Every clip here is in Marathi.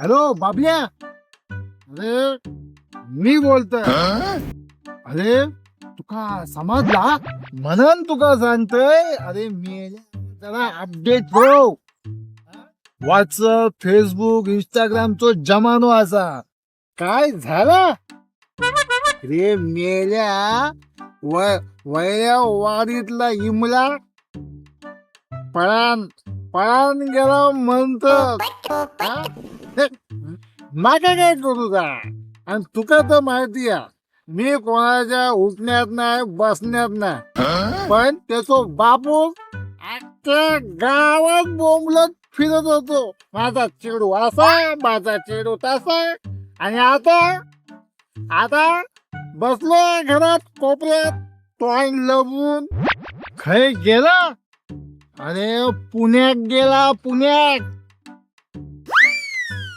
हॅलो बाबल्या. अरे मी बोलतोय. अरे तुका समजला? म्हणून तुका सांगतोय. अरे मी जरा अपडेट हो व्हॉट्सअप फेसबुक इंस्टाग्रामचो जमानो असा. काय झाला? रे मेल्या वय वयल्या वाडीतला इमला. पळान. पळान गेला म्हणत. मागे काय करू का आणि तुका तर माहिती आहे मी कोणाच्या उठण्यात नाही बसण्यात नाही. पण त्याचो बापू आजच्या गावात बोंबलत फिरत होतो. माझा चेडू असा माझा चेडू तसा. आणि आता आता बसलो घरात कोपऱ्यात तोंड लबून खय गेला? अरे पुण्यात गेला पुण्यात.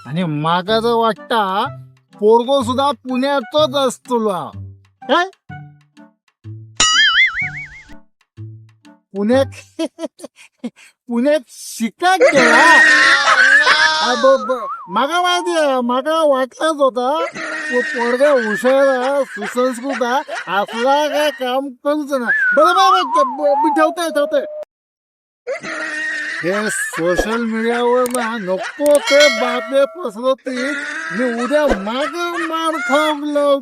आणि मागा जर वाटता पोरगो सुद्धा पुण्यातच असतो काय? पुण्यात पुण्यात शिकत गेला? मागा माहिती मागा वाटलाच होता तो पोरगा हुशार सुसंस्कृत असला काय काम करूच ना बरोबर मी ठेवतोय ठेवतोय. हे सोशल मीडियावर नको ते बापे पसरवतील. मी उद्या माग मार खावलं